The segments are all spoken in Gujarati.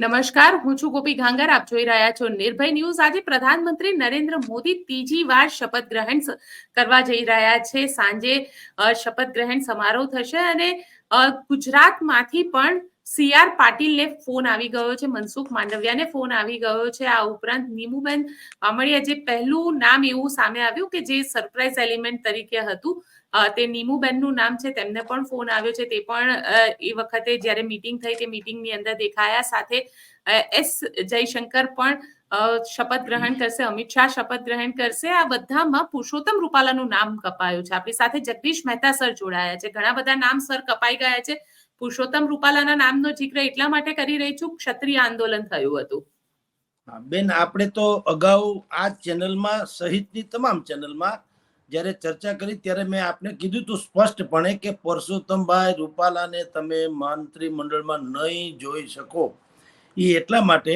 નમસ્કાર, હું છું ગોપી ઘાંગર, આપ જોઈ રહ્યા છો નિર્ભય ન્યૂઝ. આજે પ્રધાનમંત્રી નરેન્દ્ર મોદી ત્રીજી વાર શપથ ગ્રહણ કરવા જઈ રહ્યા છે. સાંજે શપથ ગ્રહણ સમારોહ થશે અને ગુજરાતમાંથી પણ સી આર પાટીલને ફોન આવી ગયો છે, મનસુખ માંડવિયાને ફોન આવી ગયો છે. આ ઉપરાંત નીમુબેન બામણિયા જે પહેલું નામ એવું સામે આવ્યું કે જે સરપ્રાઇઝ એલિમેન્ટ તરીકે હતું તે નીમુબેનનું નામ છે, તેમને પણ ફોન આવ્યો છે. તે પણ એ વખતે જ્યારે મીટિંગ થઈ તે મીટિંગની અંદર દેખાયા. સાથે એસ જયશંકર પણ શપથ ગ્રહણ કરશે, અમિત શાહ શપથ ગ્રહણ કરશે. આ બધામાં પુરુષોત્તમ રૂપાલાનું નામ કપાયું છે. આપણી સાથે જગદીશ મહેતા સર જોડાયા છે. ઘણા બધા નામ સર કપાઈ ગયા છે. પુરુષોત્તમ રૂપાલાના નામનો જિક્ર એટલા માટે કરી રહી છું, ક્ષત્રિય આંદોલન થયું હતું. બેન, આપણે તો અગાઉ આ ચેનલમાં, સહિતની તમામ ચેનલમાં જ્યારે ચર્ચા કરી, ત્યારે મેં આપને કીધું હતું સ્પષ્ટપણે કે પરસોત્તમભાઈ રૂપાલાને તમે મંત્રીમંડળમાં નહીં જોઈ શકો. એ એટલા માટે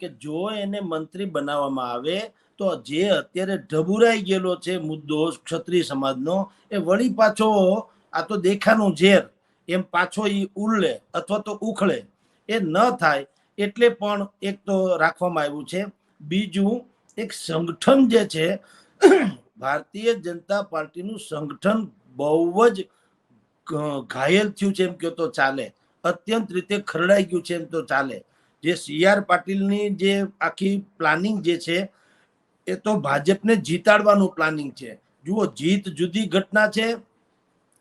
કે જો એને મંત્રી બનાવવામાં આવે, તો જે અત્યારે ઢબુરાઈ ગયેલો છે મુદ્દો ક્ષત્રિય સમાજનો, એ વળી પાછો આ તો દેખાનું ઝેર. એમ પાછો એ ઉડલે અથવા તો ઉખળે. એ ન થાય એટલે પણ એક તો રાખવામાં આવ્યું છે. બીજું, એક સંગઠન જે છે, ભારતીય જનતા પાર્ટીનું સંગઠન બહુ જ ઘાયલ થયું છે એમ કહો તો ચાલે. અત્યંત રીતે ખરડાઈ ગયું છે એમ તો ચાલે. જે સી આર પાટીલની જે આખી પ્લાનિંગ જે છે, એ તો ભાજપને જીતાડવાનું પ્લાનિંગ છે. જુઓ, જીત જુદી ઘટના છે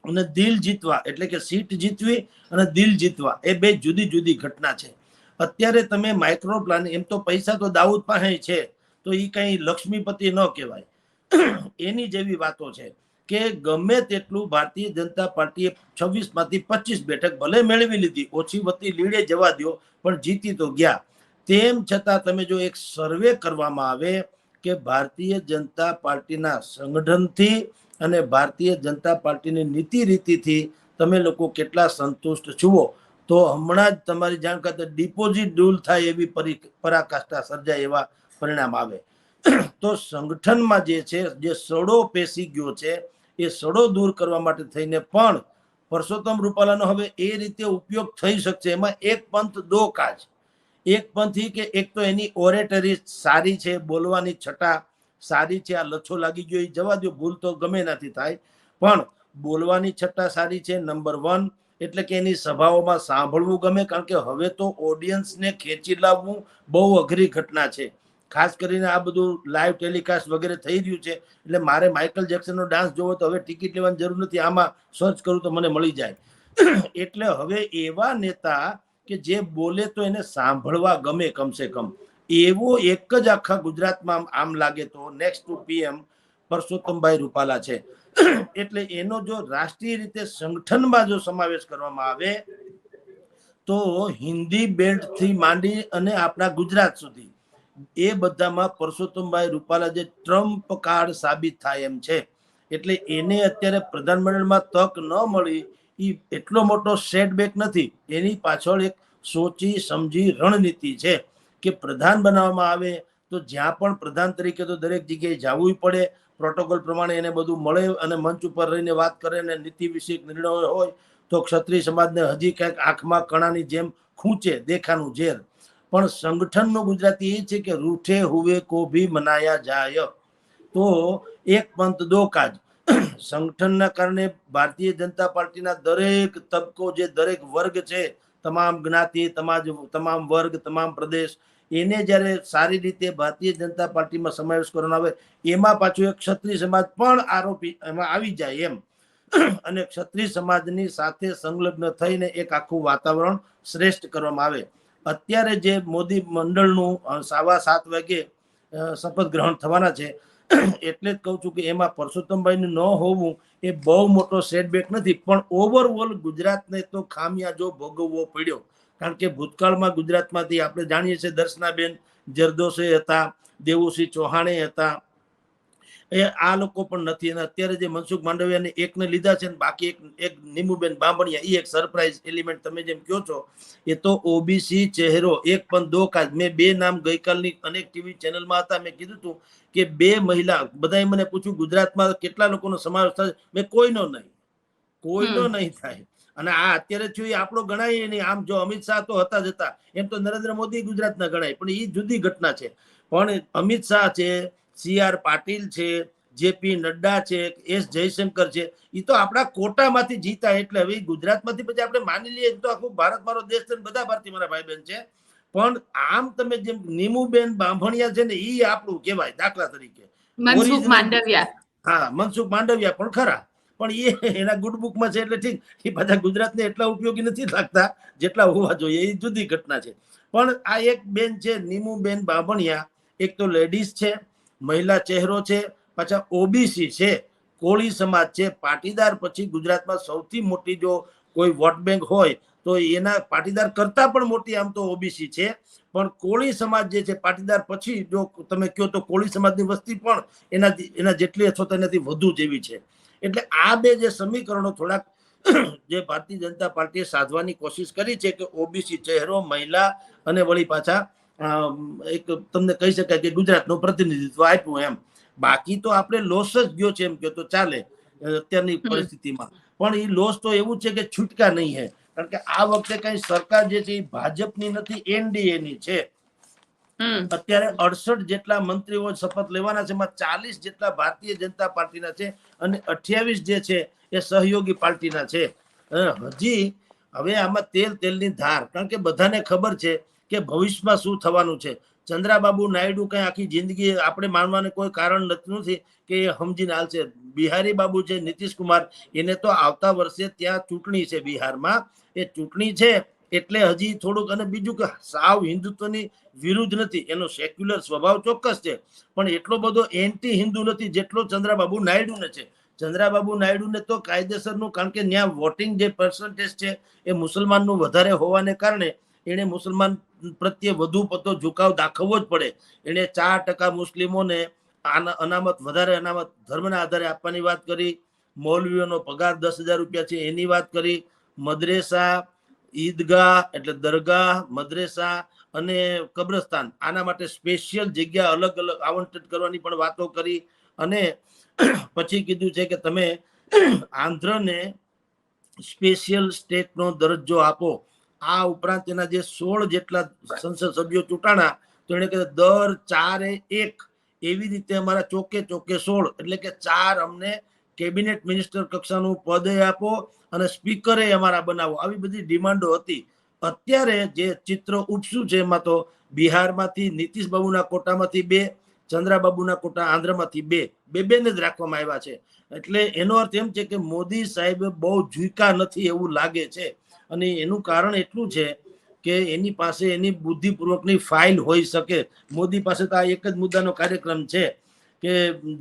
અને દિલ જીતવા, એટલે કે સીટ જીતવી અને દિલ જીતવા, એ બે જુદી જુદી ઘટના છે. અત્યારે તમે માઇક્રો પ્લાન એમ તો પૈસા તો દાઉદ પાસે છે, તો એ કઈ લક્ષ્મીપતિ ન કહેવાય. એની જેવી વાતો છે કે ગમે તેટલું ભારતીય જનતા પાર્ટીએ છવ્વીસમાંથી પચીસ બેઠક ભલે મેળવી લીધી, ઓછી વતી લીડે જવા દો પણ જીતી તો ગયા. તેમ છતાં તમે જો એક સર્વે કરવામાં આવે કે ભારતીય જનતા પાર્ટીના સંગઠનથી અને ભારતીય જનતા પાર્ટીની નીતિ રીતિથી તમે લોકો કેટલા સંતુષ્ટ છુઓ તો હમણાં જ તમારી જાણ કરતા ડિપોઝિટ ડૂલ થાય એવી પરી, પરાકાષ્ઠા સર્જાય એવા પરિણામ આવે. તો સંગઠનમાં જે છે, જે સડો પેસી ગયો છે, એ સડો દૂર કરવા માટે થઈને પણ પરસોત્તમ રૂપાલાનો હવે એ રીતે ઉપયોગ થઈ શકશે. એમાં એક પંથ દો કાજ એક પંથી કે એક તો એની ઓરેટરી સારી છે, બોલવાની છટા સારી છે, આ લચ્છો લાગી ગયો, એ જવા દો ભૂલ તો ગમે નથી થાય. પણ બોલવાની છટ્ટા સારી છે, નંબર વન, એટલે કે એની સભાઓમાં સાંભળવું ગમે, કારણ કે હવે તો ઓડિયન્સને ખેંચી લાવવું બહુ અઘરી ઘટના છે. ખાસ કરીને આ બધું લાઈવ ટેલિકાસ્ટ વગેરે થઈ રહ્યું છે, એટલે મારે માઇકલ જેક્સનનો ડાન્સ જોવો તો હવે ટિકિટ લેવાની જરૂર નથી, આમાં સર્ચ કરું તો મને મળી જાય. એટલે હવે એવા નેતા કે જે બોલે તો એને સાંભળવા ગમે કમસે કમ. એવો એક જ આખા ગુજરાતમાં આમ- લાગે તો next to PM Parshottambhai Rupala છે. એટલે એનો જો રાષ્ટ્રીય રીતે સંગઠનમાં જો સમાવેશ કરવામાં આવે, તો હિન્દી બેલ્ટથી માંડી અને આપણા ગુજરાત સુધી, એ બધામાં પરસોત્તમભાઈ રૂપાલા જે ટ્રમ્પ કાર્ડ સાબિત થાય એમ છે. એટલે એને અત્યારે પ્રધાનમંડળમાં તક ન મળી એ એટલો મોટો સેટબેક નથી. એની પાછળ એક સોચી સમજી રણનીતિ છે. કે પ્રધાન બનાવવામાં આવે, તો જ્યાં પણ પ્રધાન તરીકે તો દરેક જગ્યાએ જવું પડે. પ્રોટોકોલ પ્રમાણે એને બધું મળે અને મંચ ઉપર રહીને વાત કરે અને નીતિ વિષયક નિર્ણયો હોય, તો ક્ષત્રિય સમાજને હજી ક્યાંક આંખમાં કણાની જેમ ખૂંચે, દેખાનું ઝેર. પણ સંગઠનનું ગુજરાતી એ છે કે રૂઠે હુવે કો ભી મનાયા જાય. તો એક પંથ દો કાજ. સંગઠનના કારણે ભારતીય જનતા પાર્ટીના દરેક તબકો જે દરેક વર્ગ છે તમામ જ્ઞાતિ તમાજ તમામ વર્ગ, તમામ પ્રદેશ, એને જ્યારે સારી રીતે ભારતીય જનતા પાર્ટીમાં સમાવેશ કરવાનો આવે, એમાં પાછું એક ક્ષત્રિય સમાજ પણ આરોપી, એમાં આવી જાય એમ. અને ક્ષત્રિય સમાજની સાથે સંલગ્ન થઈને એક આખું વાતાવરણ શ્રેષ્ઠ કરવામાં આવે. અત્યારે જે મોદી મંડળનું સાવા સાત વાગે શપથ ગ્રહણ થવાના છે, એટલે જ કહું છું કે એમાં પરસોત્તમભાઈનું ન હોવું એ બહુ મોટો સેટબેક નથી, પણ ઓવરઓલ ગુજરાતને તો ખામિયાજો ભોગવવો પડ્યો. કારણ કે ભૂતકાળમાં ગુજરાતમાંથી આપણે જાણીએ છીએ દર્શનાબેન જરદોશે હતા દેવુસિંહ ચૌહાણે હતા એ આ લોકો પણ નથી. અને અત્યારે જે મનસુખ માંડવિયાને એકને લીધા છે ને બાકી એક એક નીમુબેન બાંભણિયા એ એક સરપ્રાઇઝ એલિમેન્ટ તમે જેમ કહો છો એ તો ઓબીસી ચહેરો એક પણ દો કાજ મેં બે નામ ગઈકાલની અનેક ટીવી ચેનલમાં હતા. મેં કીધું હતું કે બે મહિલા બધાએ મને પૂછ્યું ગુજરાતમાં કેટલા લોકોનો સમાવેશ થાય? મેં કોઈનો નહીં. કોઈનો. નહીં થાય. અને આ અત્યારે થયું એ આપણો ગણાય નહીં. આમ જો અમિત શાહ તો હતા જ હતા. એમ તો નરેન્દ્ર મોદી ગુજરાતના ગણાય. પણ એ જુદી ઘટના છે. પણ અમિત શાહ છે સી આર પાટીલ છે જેપી નડ્ડા છે એસ જયશંકર છે એ તો આપણા કોટામાંથી જીતા એટલે હવે ગુજરાતમાંથી પછી આપણે માની લઈએ તો આખું ભારત મારો દેશ છે બધા ભારતીય મારા ભાઈ બહેન છે. પણ આમ તમે જેમ નીમુબેન બાંભણિયા છે ને એ આપણું કહેવાય દાખલા તરીકે. મનસુખ માંડવિયા. હા મનસુખ માંડવિયા પણ ખરા. પણ એ એના ગુડ બુકમાં છે એટલે ઠીક. એ બધા ગુજરાતને એટલા ઉપયોગી નથી લાગતા જેટલા હોવા જોઈએ. એ જુદી ઘટના છે. પણ આ એક બેન છે નીમુબેન બાંભણિયા. એક તો લેડીઝ છે. મહિલા ચહેરો છે, પાછા ઓબીસી છે. કોળી સમાજ છે. પાટીદાર પછી ગુજરાતમાં સૌથી મોટી જો કોઈ વોટ બેંક હોય, તો એના પાટીદાર કરતા પણ મોટી આમ તો ઓબીસી છે. પણ કોળી સમાજ જે છે, પાટીદાર પછી જો તમે કહો તો કોળી સમાજની વસ્તી પણ એના એના જેટલી અથવા તો એનાથી વધુ જેવી છે. એટલે આ બે જે સમીકરણો થોડાક જે ભારતીય જનતા પાર્ટીએ સાધવાની કોશિશ કરી છે કે ઓબીસી ચહેરો, મહિલા અને વળી પાછા એક તમને કહી શકાય કે ગુજરાતનું પ્રતિનિધિત્વ આપ્યું એમ. બાકી તો આપણે લોસ જ ગયો છે એમ કે તો ચાલે અત્યારની પરિસ્થિતિમાં. પણ એ લોસ તો એવું છે કે છૂટકા નહીં હે. કારણ કે આ વખતે કઈ સરકાર જે છે એ ભાજપની નથી એનડીએ ની છે અત્યારે અડસઠ જેટલા મંત્રીઓ શપથ લેવાના છે એમાં ચાલીસ જેટલા ભારતીય જનતા પાર્ટીના છે અને અઠ્યાવીસ જે છે એ સહયોગી પાર્ટીના છે. હજી હવે આમાં તેલ તેલની ધાર. કારણ કે બધાને ખબર છે કે ભવિષ્યમાં શું થવાનું છે? ચંદ્રાબાબુ નાયડુ કઈ આખી જિંદગી આપણે માનવાને કોઈ કારણ નથી કે એ સમજીને હાલશે બિહારી બાબુ છે, નીતિશ કુમાર, એને તો આવતા વર્ષે ત્યાં ચૂંટણી છે બિહારમાં. એ ચૂંટણી છે એટલે હજી થોડુંક અને બીજું કે સાવ હિન્દુત્વની વિરુદ્ધ નથી. એનો સેક્યુલર સ્વભાવ ચોક્કસ છે. પણ એટલો બધો એન્ટી હિન્દુ નથી જેટલો ચંદ્રાબાબુ નાયડુને છે. ચંદ્રાબાબુ નાયડુને તો કાયદેસરનું કારણ કે ત્યાં વોટિંગ જે પર્સન્ટેજ છે એ મુસલમાનનું વધારે હોવાને કારણે એણે મુસલમાન પ્રત્યે વધુ પડતો ઝુકાવ દાખવવો જ પડે. એણે ચાર ટકા મુસ્લિમોને અનામત, વધારે અનામત ધર્મના આધારે આપવાની વાત કરી. મૌલવીઓનો પગાર દસ હજાર રૂપિયા છે એની વાત કરી. મદ્રેસા, ઈદગાહ એટલે દરગાહ, મદ્રેસા અને કબ્રસ્તાન આના માટે સ્પેશિયલ જગ્યા અલગ અલગ આવંટિત કરવાની પણ વાતો કરી. અને પછી કીધું છે કે તમે આંધ્રને સ્પેશિયલ સ્ટેટનો દરજ્જો આપો. આ ઉપરાંત એના જે સોળ જેટલા સંસદ સભ્યો ચૂંટાણા, તો એને કહે દર ચારે એક એવી રીતે અમારા ચોકે ચોકે સોળ, એટલે કે ચાર અમને કેબિનેટ મિનિસ્ટર કક્ષાનું પદ આપો અને સ્પીકરે અમારા બનાવો. આવી બધી ડિમાન્ડો હતી. અત્યારે જે ચિત્ર ઉપસ્યું છે એમાં તો બિહારમાંથી નીતિશ બાબુના કોટામાંથી બે ચંદ્રાબાબુના કોટા આંધ્રમાંથી બે બે બેને જ રાખવામાં આવ્યા છે. એટલે એનો અર્થ એમ છે કે મોદી સાહેબ બહુ ઝુકા નથી એવું લાગે છે. અને એનું કારણ એટલું છે કે એની પાસે એની બુદ્ધિપૂર્વકની ફાઇલ હોઈ શકે. મોદી પાસે તો આ એક જ મુદ્દાનો કાર્યક્રમ છે કે,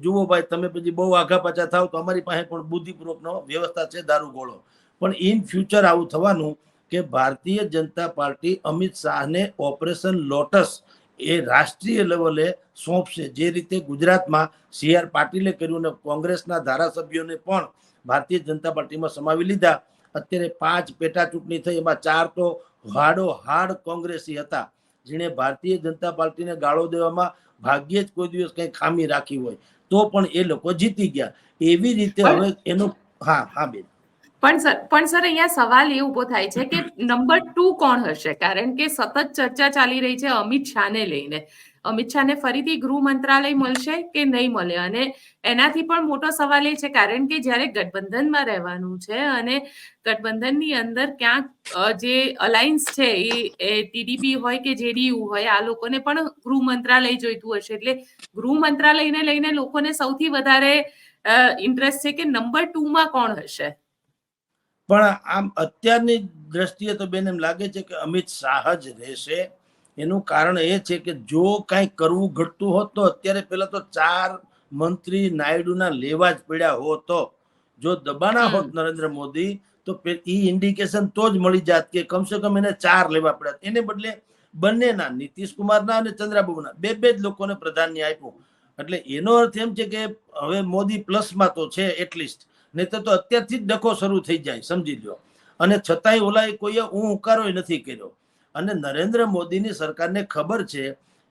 જુઓ ભાઈ, તમે પછી બહુ આઘા પાછા થાવ તો અમારી પાસે પણ બુદ્ધિપૂર્વકનો વ્યવસ્થા છે દારૂ ગોળો. પણ ઇન ફ્યુચર આવું થવાનું કે ભારતીય જનતા પાર્ટી અમિત શાહને ઓપરેશન લોટસ એ રાષ્ટ્રીય લેવલે સોંપશે. જે રીતે ગુજરાતમાં સી આર પાટીલે કર્યું અને કોંગ્રેસના ધારાસભ્યોને પણ ભારતીય જનતા પાર્ટીમાં સમાવી લીધા અત્યારે પાંચ પેટા ચૂંટણી થઈ એમાં ચાર તો હાડો હાડ કોંગ્રેસી હતા જેણે ભારતીય જનતા પાર્ટીને ગાળો દેવામાં ભાગ્યે જ કોઈ દિવસ કઈ ખામી રાખી હોય. તો પણ એ લોકો જીતી ગયા. એવી રીતે હવે એનું હા હા બેન. પણ સર પણ સર અહીંયા સવાલ એ ઊભો થાય છે કે નંબર ટુ કોણ હશે? કારણ કે સતત ચર્ચા ચાલી રહી છે અમિત શાહને લઈને. અમિત શાહને ફરીથી ગૃહ મંત્રાલય મળશે કે નહીં મળે? અને એનાથી પણ મોટો સવાલ એ છે, કારણ કે જ્યારે ગઠબંધનમાં રહેવાનું છે અને ગઠબંધનની અંદર ક્યાંક જે અલાયન્સ છે એ ટીડીપી હોય કે જેડીયુ હોય, આ લોકોને પણ ગૃહ મંત્રાલય જોઈતું હશે. એટલે ગૃહ મંત્રાલયને લઈને લોકોને સૌથી વધારે ઇન્ટરેસ્ટ છે કે નંબર ટુમાં કોણ હશે? પણ આમ અત્યારની દ્રષ્ટિએ તો બેન એમ લાગે છે કે અમિત શાહ જ રહેશે. એનું કારણ એ છે કે જો કાંઈ કરવું ઘટતું હોત તો અત્યારે પહેલાં તો ચાર મંત્રી નાયડુના લેવા જ પડ્યા હોત તો. જો દબાણા હોત નરેન્દ્ર મોદી તો ઈ ઇન્ડિકેશન તો જ મળી જાત કે કમસે કમ એને ચાર લેવા પડ્યા એને બદલે બંનેના નીતિશ કુમારના અને ચંદ્રાબાબુના બે બે જ લોકોને પ્રધાન્ય આપ્યું. એટલે એનો અર્થ એમ છે કે હવે મોદી પ્લસમાં તો છે એટલીસ્ટ નહીં તો અત્યારથી જ ડખો શરૂ થઈ જાય સમજી લો અને છતાંય ઓલાએ કોઈએ હું ઉકારો નથી કર્યો. અને નરેન્દ્ર મોદીની સરકારને ખબર છે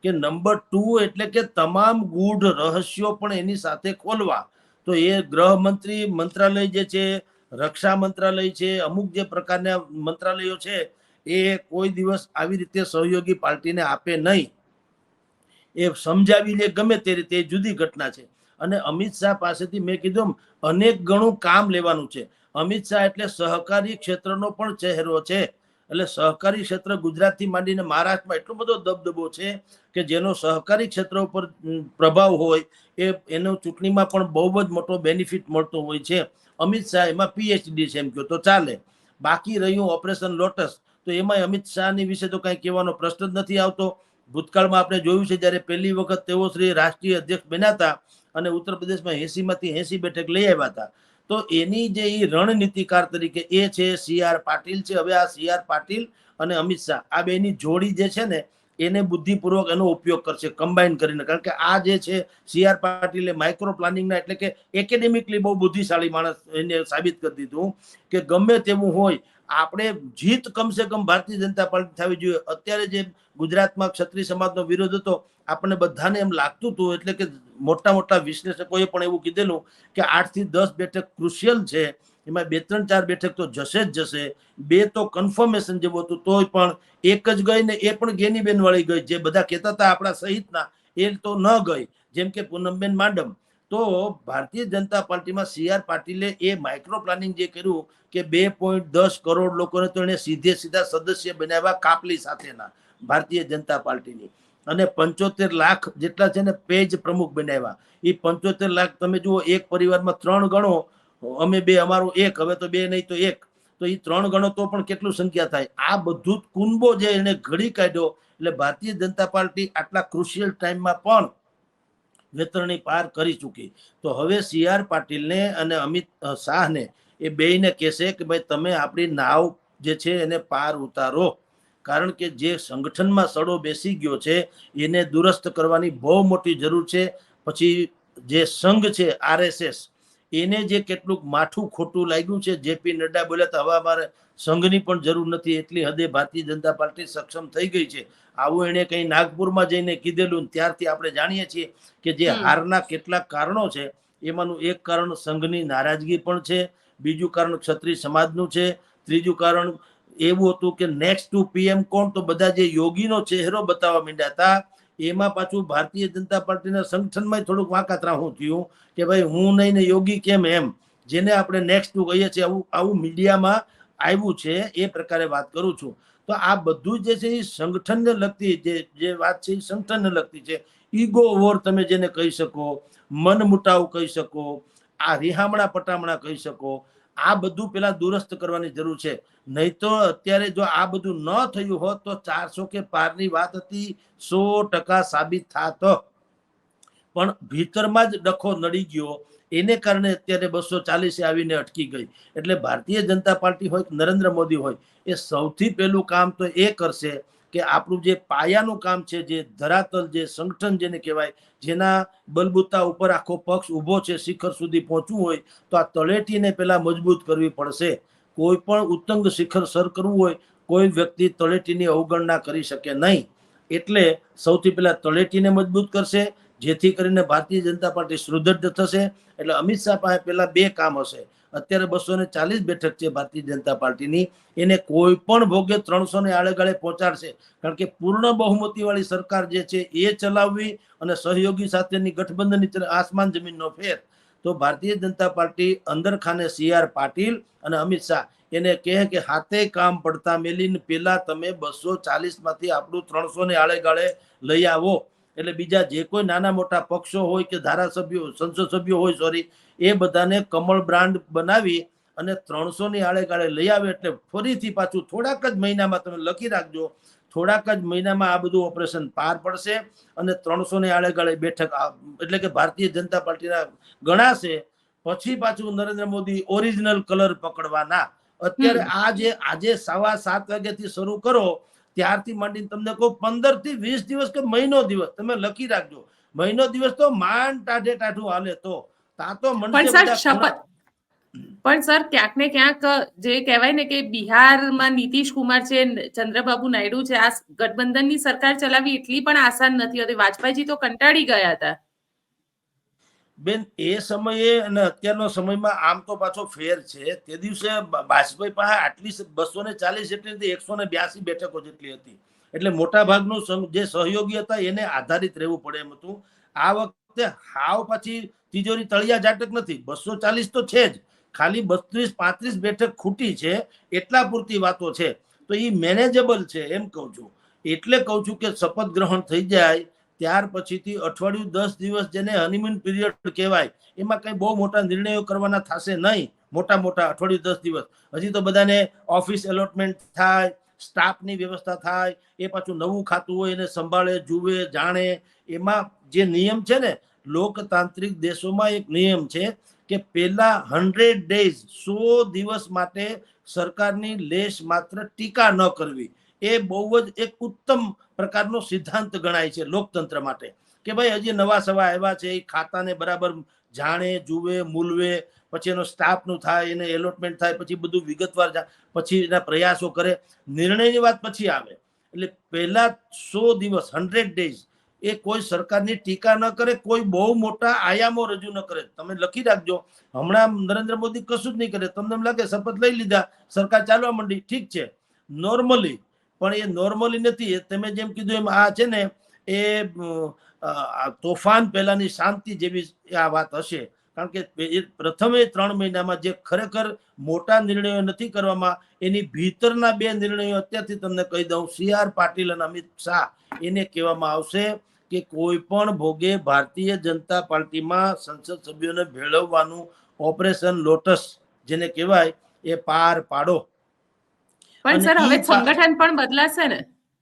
કે નંબર ટુ એટલે કે તમામ ગૂઢ રહસ્યો પણ એની સાથે ખોલવા. તો એ ગૃહમંત્રી મંત્રાલય જે છે, રક્ષા મંત્રાલય છે, અમુક જે પ્રકારના મંત્રાલયો છે, એ કોઈ દિવસ આવી રીતે સહયોગી પાર્ટીને આપે નહીં. એ સમજાવી લે ગમે તે રીતે જુદી ઘટના છે. અને અમિત શાહ પાસેથી મેં કીધું અનેક ગણું કામ લેવાનું છે. અમિત શાહ એટલે સહકારી ક્ષેત્રનો પણ ચહેરો છે. એટલે સહકારી ક્ષેત્ર ગુજરાતથી માંડીને મહારાષ્ટ્રમાં એટલો બધો દબદબો છે કે જેનો સહકારી ક્ષેત્ર ઉપર પ્રભાવ હોય એ, એનો ચૂંટણીમાં પણ બહુ જ મોટો બેનિફિટ મળતો હોય છે. અમિત શાહ એમાં પીએચડી છે એમ કહો તો ચાલે. બાકી રહ્યું ઓપરેશન લોટસ. તો એમાં અમિત શાહની વિશે તો કાંઈ કહેવાનો પ્રશ્ન જ નથી આવતો. ભૂતકાળમાં આપણે જોયું છે જ્યારે પહેલી વખત તેઓ શ્રી રાષ્ટ્રીય અધ્યક્ષ બન્યા હતા અને ઉત્તર પ્રદેશમાં એસીમાંથી એસી બેઠક લઈ આવ્યા હતા. તો એની જે એ રણનીતિકાર તરીકે એ છે સી આર પાટીલ છે. હવે આ સી આર પાટીલ અને અમિત શાહ, આ બેની જોડી જે છે ને, એને બુદ્ધિપૂર્વક એનો ઉપયોગ કરશે કમ્બાઈન કરીને. કારણ કે આ જે છે સી આર પાટીલે માઇક્રો પ્લાનિંગના એટલે કે એકેડેમિકલી બહુ બુદ્ધિશાળી માણસ એને સાબિત કરી દીધું કે ગમે તેવું હોય, આપણે જીત કમસે કમ ભારતીય જનતા પાર્ટી થવી જોઈએ. અત્યારે જે ગુજરાતમાં ક્ષત્રિય સમાજનો વિરોધ હતો આપણને બધાને એમ લાગતું હતું, એટલે કે મોટા મોટા વિશ્લેષકોએ પણ એવું કીધેલું કે આઠથી દસ બેઠક ક્રુશિયલ છે, એમાં બે ત્રણ ચાર બેઠક તો જશે જ જશે, બે તો કન્ફર્મેશન જેવું હતું, તોય પણ એક જ ગઈ ને એ પણ ગેનીબેન વાળી ગઈ, જે બધા કહેતા હતા આપણા સહિતના, એ તો ન ગઈ, જેમ કે પૂનમબેન માંડમ. તો ભારતીય જનતા પાર્ટીમાં સી આર પાટીલે એ માઇક્રો પ્લાનિંગ જે કર્યું કે બે પોઈન્ટ દસ કરોડ લોકોને તો એને સીધે સીધા સદસ્ય બનાવ્યા કાપલી સાથેના, ભારતીય જનતા પાર્ટીની. અને પંચોતેર લાખ જેટલા છે ને પેજ પ્રમુખ બનાવ્યા. એ પંચોતેર લાખ તમે જુઓ, એક પરિવારમાં ત્રણ ગણો, અમે બે, અમારું એક, હવે તો બે નહીં તો એક. તો એ ત્રણ ગણો તો પણ કેટલું સંખ્યા થાય? આ બધું કુંબો જે એને ઘડી કાઢ્યો, એટલે ભારતીય જનતા પાર્ટી આટલા ક્રુશિયલ ટાઈમમાં પણ વેતરણી પાર કરી ચૂકી. તો હવે સી આર પાટીલને અને અમિત શાહને એ બેયને કહેશે કે ભાઈ, તમે આપણી નાવ જે છે એને પાર ઉતારો. કારણ કે જે સંગઠનમાં સડો બેસી ગયો છે એને દુરસ્ત કરવાની બહુ મોટી જરૂર છે. પછી જે સંઘ છે આરએસએસ એને જે કેટલુંક માઠું ખોટું લાગ્યું છે જેપી નડ્ડા બોલ્યા તો હવે અમારે સંઘની પણ જરૂર નથી. એટલી હદે ભારતીય જનતા પાર્ટી સક્ષમ થઈ ગઈ છે. આવું એણે કંઈ નાગપુરમાં જઈને કીધેલું ત્યારથી આપણે જાણીએ છીએ કે જે હારના કેટલાક કારણો છે એમાંનું એક કારણ સંઘની નારાજગી પણ છે બીજું કારણ ક્ષત્રિય સમાજનું છે ત્રીજું કારણ એવું હતું કે નેક્સ્ટ ટુ પીએમ કોણ? તો બધા જે યોગીનો ચહેરો બતાવવા માંડ્યા હતા, એમાં પાછું ભારતીય જનતા પાર્ટીના સંગઠનમાં થોડુંક વાંકાતરાહું થયું કે ભાઈ, હું નહીં ને યોગી કેમ એમ? જેને આપણે નેક્સ્ટ ટુ કહીએ છીએ, આવું આવું મીડિયામાં આવ્યું છે, એ પ્રકારે વાત કરું છું. તો આ બધું જે છે, એ સંગઠનને લગતી જે જે વાત છે, એ સંગઠનને લગતી છે. ઈગો વોર તમે જેને કહી શકો, મન મુટાવ કહી શકો, આ રિહામણા પટામણા કહી શકો આ બધું પેલા દુરસ્ત કરવાની જરૂર છે. નહીં તો અત્યારે જો આ બધું ન થયું હોત તો ચારસો કે પારની વાત હતી, સો ટકા સાબિત થાત. પણ ભીતરમાં જ ડખો નડી ગયો. એને કારણે અત્યારે બસો ચાલીસે આવીને અટકી ગઈ. એટલે ભારતીય જનતા પાર્ટી હોય નરેન્દ્ર મોદી હોય, એ સૌથી પહેલું કામ તો એ કરશે કે આપણું જે પાયાનું કામ છે, જે ધરાતલ, જે સંગઠન જેને કહેવાય, જેના બલબૂતા ઉપર આખો પક્ષ ઊભો છે, શિખર સુધી પહોંચવું હોય, તો આ તળેટીને પહેલાં મજબૂત કરવી પડશે. કોઈ પણ ઉત્તંગ શિખર સર કરવું હોય, કોઈ વ્યક્તિ તળેટીની અવગણના કરી શકે નહીં. એટલે સૌથી પહેલાં તળેટીને મજબૂત કરશે, જેથી કરીને ભારતીય જનતા પાર્ટી સુદૃઢ થશે. એટલે અમિત શાહ પાસે પહેલાં બે કામ હશે. અત્યારે બસો ને ચાલીસ બેઠક છે ભારતીય જનતા પાર્ટીની. એને કોઈ પણ ભોગે ત્રણસો ને આળેગાળે પહોંચાડશે. કારણ કે પૂર્ણ બહુમતી વાળી સરકાર જે છે એ ચલાવવી અને સહયોગી સાથેની ગઠબંધનની આસમાન જમીનનો ફેર. તો ભારતીય જનતા પાર્ટી અંદર ખાને સી આર પાટીલ અને અમિત શાહ. એને કહે કે હાથે કામ પડતા મેલીને પેલા તમે બસો ચાલીસમાંથી આપણું ત્રણસો ને આળેગાળે લઈ આવો. એટલે બીજા જે કોઈ નાના મોટા પક્ષો હોય કે ધારાસભ્યો સંસદ સભ્યો હોય સોરી એ બધાને કમળ બ્રાન્ડ બનાવી અને ત્રણસો ની આળેગાળે લઈ આવે એટલે ફરીથી પાછું થોડાક જ મહિનામાં તમે લખી રાખજો થોડાક જ મહિનામાં આ બધું ઓપરેશન પાર પડશે અને ત્રણસો ની આળેગાળે બેઠક એટલે કે ભારતીય જનતા પાર્ટીના ગણાશે પછી પાછું નરેન્દ્ર મોદી ઓરિજિનલ કલર પકડવાના. અત્યારે આ જે આજે સવા સાત વાગ્યાથી શરૂ કરો ત્યારથી માંડીને તમને કહું પંદરથી વીસ દિવસ કે મહિનો દિવસ તમે લખી રાખજો. મહિનો દિવસ તો માંડ ટાઢે ટાઢું હાલે તો. તા તો પણ સર શપથ પણ સર ક્યાંક ને ક્યાંક જે કહેવાય ને કે બિહારમાં નીતિશ કુમાર છે ચંદ્રબાબુ નાયડુ છે આ ગઠબંધનની સરકાર ચલાવી એટલી પણ આસાન નથી હોતી. વાજપેયીજી તો કંટાળી ગયા હતા. બેન, એ સમયે અને અત્યારનો સમયમાં આમ તો પાછો ફેર છે. તે દિવસે બા- બાજપાઈ પાસે આટલી બસો ને ચાલીસ જેટલી એકસો ને બ્યાસી બેઠકો જેટલી હતી. એટલે મોટા ભાગનું જે સહયોગી હતા એને આધારિત રહેવું પડે એમ હતું. આ વખતે હાવ પછી તિજોરી તળિયા જાટક નથી. બસો ચાલીસ તો છે જ. ખાલી બત્રીસ, પાંત્રીસ બેઠક ખૂટી છે. એટલા પૂરતી વાતો છે. તો એ મેનેજેબલ છે એમ કહું છું. એટલે કહું છું કે શપથ ગ્રહણ થઈ જાય. ત્યાર પછીથી અઠવાડિયું દસ દિવસ જેને હનીમૂન પીરિયડ કહેવાય, એમાં કંઈ બહુ મોટા નિર્ણયો કરવાના થશે નહીં, મોટા મોટા અઠવાડિયું દસ દિવસ. હજી તો બધાને ઓફિસ એલોટમેન્ટ થાય સ્ટાફની વ્યવસ્થા થાય, એ પાછું નવું ખાતું હોય એને સંભાળે, જુએ, જાણે. એમાં જે નિયમ છે ને, લોકતાંત્રિક દેશોમાં એક નિયમ છે કે પહેલા હંડ્રેડ ડેઝ સો દિવસ માટે સરકારની લેશ માત્ર ટીકા ન કરવી. એ બહુ જ એક ઉત્તમ પ્રકારનો સિદ્ધાંત ગણાય છે લોકતંત્ર માટે. કે ભાઈ હજી નવા સવા આવ્યા છે, એ ખાતાને બરાબર જાણે, જુએ, મૂલવે, પછી એનો સ્ટાફનું થાય, એને એલોટમેન્ટ થાય, પછી બધું વિગતવાર પછી એના પ્રયાસો કરે. નિર્ણયની વાત પછી આવે. એટલે પહેલા સો દિવસ હંડ્રેડ ડેઝ એ કોઈ સરકારની ટીકા ન કરે, કોઈ બહુ મોટા આયામો રજૂ ન કરે. તમે લખી રાખજો, હમણાં નરેન્દ્ર મોદી કશું જ નહીં કરે. તમને એમ લાગે, શપથ લઈ લીધા, સરકાર ચાલવા માંડી. ઠીક છે. નોર્મલી પણ એ નોર્મલી નથી. તમે જેમ કીધું એમ આ છે ને, એ તોફાન પહેલાની શાંતિ જેવી આ વાત હશે. કારણ કે પ્રથમે ત્રણ મહિનામાં જે ખરેખર મોટા નિર્ણયો નથી કરવામાં, એની ભીતરના બે નિર્ણયો અત્યારથી તમને કહી દઉં. સી આર પાટીલ અને અમિત શાહ એને કહેવામાં આવશે કે કોઈ પણ ભોગે ભારતીય જનતા પાર્ટીમાં સંસદ સભ્યોને ભેળવવાનું ઓપરેશન લોટસ, જેને કહેવાય, એ પાર પાડો. પણ સર હવે સંગઠન પણ બદલાશે ને.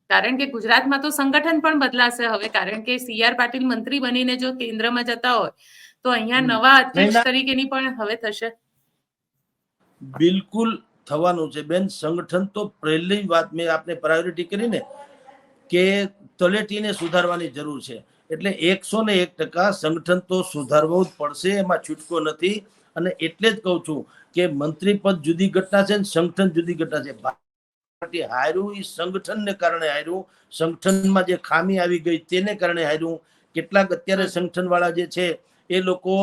કારણ કે ગુજરાતમાં તો સંગઠન પણ બદલાશે હવે. કારણ કે સી આર પાટીલ મંત્રી બનીને જો કેન્દ્રમાં જતા હોય તો અહીંયા. નવા અધ્યક્ષ તરીકેની પણ હવે થશે. બિલકુલ થવાનું છે. બેન સંગઠન તો પહેલી વાત મેં આપને પ્રાયોરિટી કરીને કે તલેટીને સુધારવાની જરૂર છે. એટલે એકસો ને એક ટકા સંગઠન તો સુધારવું જ પડશે એમાં છૂટકો નથી. અને એટલે જ કહું છું કે મંત્રી પદ જુદી ઘટના છે ને સંગઠન જુદી ઘટના છે. પાર્ટી હાર્યું એ સંગઠનને કારણે હાર્યું. સંગઠનમાં જે ખામી આવી ગઈ તેને કારણે હાર્યું. કેટલાક અત્યારે સંગઠન વાળા જે છે, એ લોકો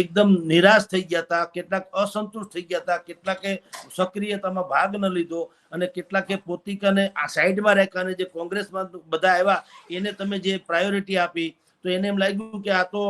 એકદમ નિરાશ થઈ ગયા હતા, કેટલાક અસંતુષ્ટ થઈ ગયા હતા, કેટલાકે સક્રિયતામાં ભાગ ન લીધો અને કેટલાકે પોતિકાને આ સાઈડમાં અને જે કોંગ્રેસમાં બધા આવ્યા, એને તમે જે પ્રાયોરિટી આપી, તો એને એમ લાગ્યું કે આ તો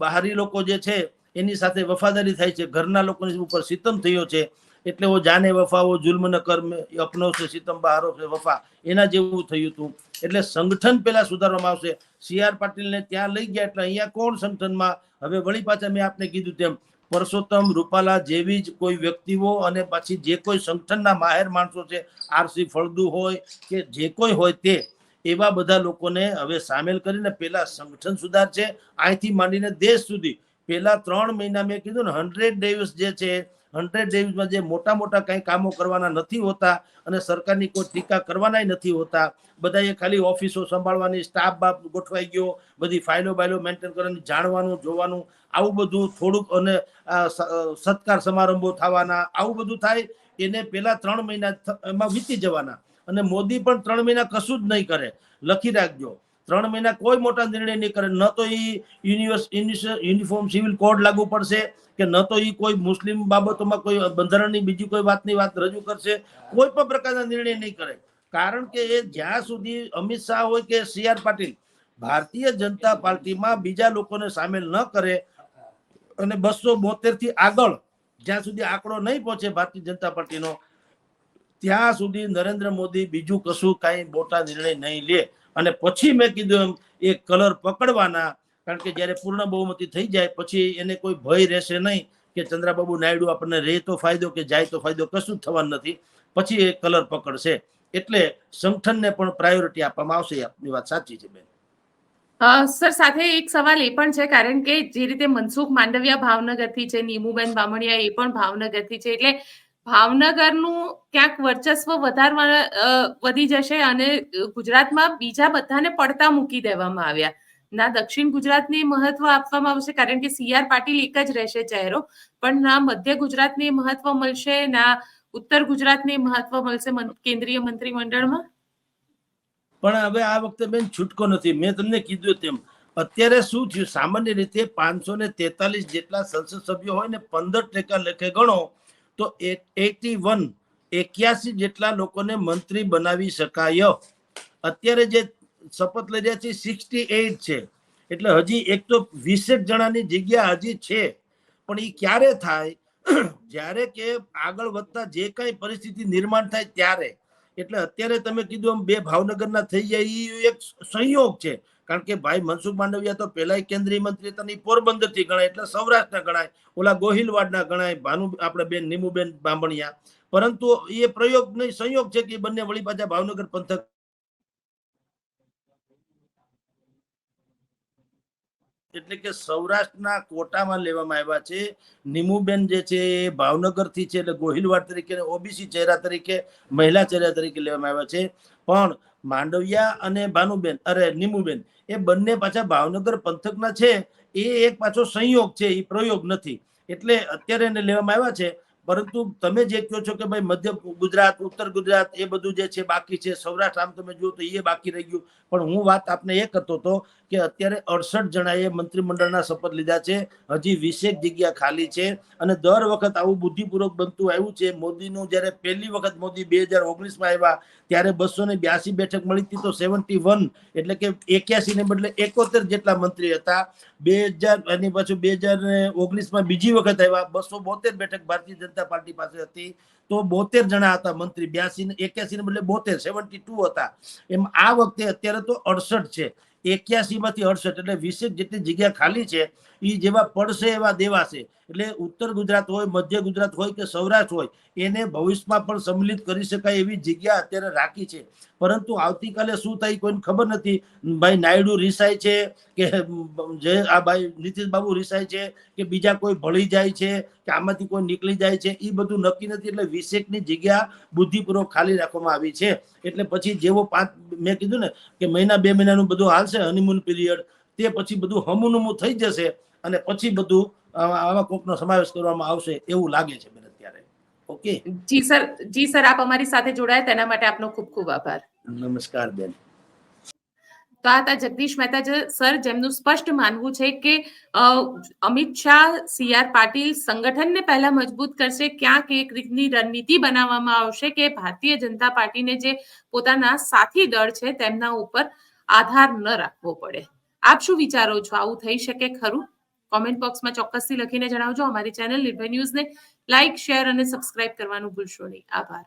બહારી લોકો જે છે, એની સાથે વફાદારી થાય છે, ઘરના લોકોની ઉપર સિતમ થયો છે. એટલે ઓ જાને વફા, ઓ જુલ્મ ન કર્મ અપનો છે સિતમ બહારો છે, વફા. એના જેવું થયું હતું. એટલે સંગઠન પેલા સુધારવામાં આવશે. સી આર પાટીલને ત્યાં લઈ ગયા એટલે અહીંયા કોણ સંગઠનમાં? હવે વળી પાછા મેં આપને કીધું તેમ, પરસોત્તમ રૂપાલા જેવી જ કોઈ વ્યક્તિઓ અને પછી જે કોઈ સંગઠનના માહેર માણસો છે, આરસી ફળદુ હોય કે જે કોઈ હોય તે, એવા બધા લોકોને હવે સામેલ કરીને પેલા સંગઠન સુધાર છે અહીંથી માંડીને દેશ સુધી. પેલા ત્રણ મહિના મેં કીધું ને હંડ્રેડ ડેઝ જે છે હંડ્રેડ ડેઝમાં જે મોટા મોટા કંઈ કામો કરવાના નથી હોતા અને સરકારની કોઈ ટીકા કરવાના નથી હોતા, બધાએ ખાલી ઓફિસો સંભાળવાની સ્ટાફ બાપ ગોઠવાઈ ગયો, બધી ફાઇલો બાઇલો મેન્ટેન કરવાની, જાણવાનું, જોવાનું, આવું બધું થોડુંક અને સત્કાર સમારંભો થવાના, આવું બધું થાય, એને પહેલા ત્રણ મહિના એમાં વીતી જવાના. અને મોદી પણ ત્રણ મહિના કશું જ નહીં કરે. લખી રાખજો. ત્રણ મહિના કોઈ મોટા નિર્ણય નહીં કરે. ન તો એ યુનિવર્સ યુનિફોર્મ સિવિલ કોડ લાગુ પડશે કે ન તો એ કોઈ મુસ્લિમ બાબતોમાં કોઈ બંધારણની બીજી કોઈ વાતની વાત રજૂ કરશે. કોઈ પણ પ્રકારના નિર્ણય નહીં કરે. કારણ કે એ જ્યાં સુધી અમિત શાહ હોય કે સી આર પાટીલ, ભારતીય જનતા પાર્ટીમાં બીજા લોકોને સામેલ ન કરે અને બસો બોતેરથી આગળ જ્યાં સુધી આંકડો નહીં પહોંચે ભારતીય જનતા પાર્ટીનો, ત્યાં સુધી નરેન્દ્ર મોદી બીજું કશું કાંઈ મોટા નિર્ણય નહીં લે. અને પછી મેં કીધું એમ, એ કલર પકડવાના, કારણ કે જ્યારે પૂર્ણ બહુમતી થઈ જાય, પછી એને કોઈ ભય રહેશે નહીં કે ચંદ્રાબાબુ નાયડુ આપણને રહે તો ફાયદો કે જાય તો ફાયદો કશું થવાનું નથી. પછી એ કલર પકડશે. એટલે સંગઠનને પણ પ્રાયોરિટી આપવામાં આવશે આપની વાત સાચી છે, બેન. સર, સાથે એક સવાલ એ પણ છે, કારણ કે જે રીતે મનસુખ માંડવિયા ભાવનગરથી છે, નીમુબેન બામણિયા એ પણ ભાવનગરથી છે, એટલે ભાવનગરનું ક્યાંક વર્ચસ્વ વધારવા વધી જશે અને ગુજરાતમાં બીજા બધાને પડતા મૂકી દેવામાં આવ્યા. ના, દક્ષિણ ગુજરાતને મહત્વ આપવામાં આવશે, કારણ કે સી આર પાટીલ એક જ રહેશે ચહેરો, પણ ના, મધ્ય ગુજરાતને મહત્વ મળશે, ના, ઉત્તર ગુજરાતને મહત્વ મળશે કેન્દ્રીય કેન્દ્રીય મંત્રીમંડળમાં? પણ હવે આ વખતે બેન છૂટકો નથી. મેં તમને કીધું તેમ. અત્યારે શું થયું? સામાન્ય રીતે પાંચસો ને તેતાલીસ જેટલા સંસદ સભ્યો હોય ને પંદર ટકા લેખે ગણો તો એટી વન એક્યાસી જેટલા લોકોને મંત્રી બનાવી શકાય. અત્યારે જે શપથ લઈ રહ્યા છે સિક્સટી એઇટ છે. એટલે હજી એક તો વીસેક જણાની જગ્યા હજી છે. પણ એ ક્યારે થાય? જ્યારે કે આગળ વધતા જે કઈ પરિસ્થિતિ નિર્માણ થાય ત્યારે. એટલે અત્યારે તમે કીધું એમ બે ભાવનગરના થઈ જાય એ એક સંયોગ છે. કારણ કે ભાઈ મનસુખ માંડવિયા તો પહેલા કેન્દ્રીય મંત્રી હતા ને પોરબંદરથી ગણાય, એટલે સૌરાષ્ટ્રના ગણાય, ઓલા ગોહિલવાડના ગણાય, ભાનુ, આપણે બેન નીમુબેન બાંભણિયા પરંતુ એ પ્રયોગ નહીં, સંયોગ છે કે બંને વળી પાછા ભાવનગર પંથક એટલે કે સૌરાષ્ટ્રના કોટામાં લેવામાં આવ્યા છે. નિમુબેન જે છે એ ભાવનગરથી છે, એટલે ગોહિલવાડ તરીકે ઓબીસી ચહેરા તરીકે, મહિલા ચહેરા તરીકે લેવામાં આવ્યા છે. પણ માંડવિયા અને ભાનુબેન, અરે, નીમુબેન, એ બંને પાછા ભાવનગર પંથકના છે. એ એક પાછો સંયોગ છે, એ પ્રયોગ નથી. એટલે અત્યારે એને લેવામાં આવ્યા છે પરંતુ તમે જે કહો છો કે ભાઈ મધ્ય ગુજરાત, ઉત્તર ગુજરાત એ બધું જે છે બાકી છે, સૌરાષ્ટ્ર આમ તમે જુઓ તો એ બાકી રહી ગયું. પણ હું વાત આપને એ કરતો હતો કે અત્યારે અડસઠ જણાએ મંત્રીમંડળના શપથ લીધા છે, હજી વીસેક જગ્યા ખાલી છે અને દર વખત આવું બુદ્ધિપૂર્વક બનતું આવ્યું છે. મોદીનું જ્યારે પહેલી વખત મોદી બે હજાર ઓગણીસમાં આવ્યા, ત્યારે બસો ને બ્યાસી બેઠક મળી હતી તો સેવન્ટી વન એટલે કે એક્યાસી ને બદલે એકોતેર જેટલા મંત્રી હતા. બે હજાર એની પાછું બે હજાર ઓગણીસમાં બીજી વખત આવ્યા, બસો બોતેર બેઠક ભારતીય જનતા પાર્ટી પાસે હતી તો બોતેર જણા હતા મંત્રી, બ્યાસી ને એક્યાસી ને બદલે બોતેર સેવન્ટી ટુ હતા. એમ આ વખતે અત્યારે તો અડસઠ છે. એક્યાસી માંથી અડસઠ એટલે વીસેક જેટલી જગ્યા ખાલી છે એ જેવા પડશે એવા દેવાશે. એટલે ઉત્તર ગુજરાત હોય, મધ્ય ગુજરાત હોય કે સૌરાષ્ટ્ર હોય, એને ભવિષ્યમાં પણ સંમિલિત કરી શકાય એવી જગ્યા અત્યારે રાખી છે. પરંતુ આવતીકાલે શું થાય કોઈને ખબર નથી. ભાઈ નાયડુ રિસાય છે કે જે આ ભાઈ નીતિશ બાબુ રિસાય છે કે બીજા કોઈ ભળી જાય છે, કે આમાંથી કોઈ નીકળી જાય છે એ બધું નક્કી નથી. એટલે વિશેકની જગ્યા બુદ્ધિપૂર્વક ખાલી રાખવામાં આવી છે. એટલે પછી જેવો પાંચ, મેં કીધું ને કે મહિના, બે મહિનાનું બધું હાલશે હનીમૂન પીરિયડ તે પછી બધું હમુનમું થઈ જશે અને પછી બધું આવા કોકનો સમાવેશ કરવામાં આવશે એવું લાગે છે મને અત્યારે. Okay? Ji sir ji sir આપ અમારી સાથે જોડાયા તેના માટે આપનો ખૂબ ખૂબ આભાર. નમસ્કાર બેન. તો આ હતા જગદીશ મહેતા સર જેમનું સ્પષ્ટ માનવું છે કે અમિત શાહ સી આર પાટીલ સંગઠનને પહેલા મજબૂત કરશે ક્યાંક એક રીતની રણનીતિ બનાવવામાં આવશે કે ભારતીય જનતા પાર્ટીને જે પોતાના સાથી દળ છે તેમના ઉપર આધાર ન રાખવો પડે. આપ શું વિચારો છો? આવું થઈ શકે ખરું? કોમેન્ટ બોક્સમાં ચોક્કસથી લખીને જણાવજો. અમારી ચેનલ નિર્ભય ન્યૂઝને લાઇક શેર અને સબસ્ક્રાઇબ કરવાનું ભૂલશો નહીં. આભાર.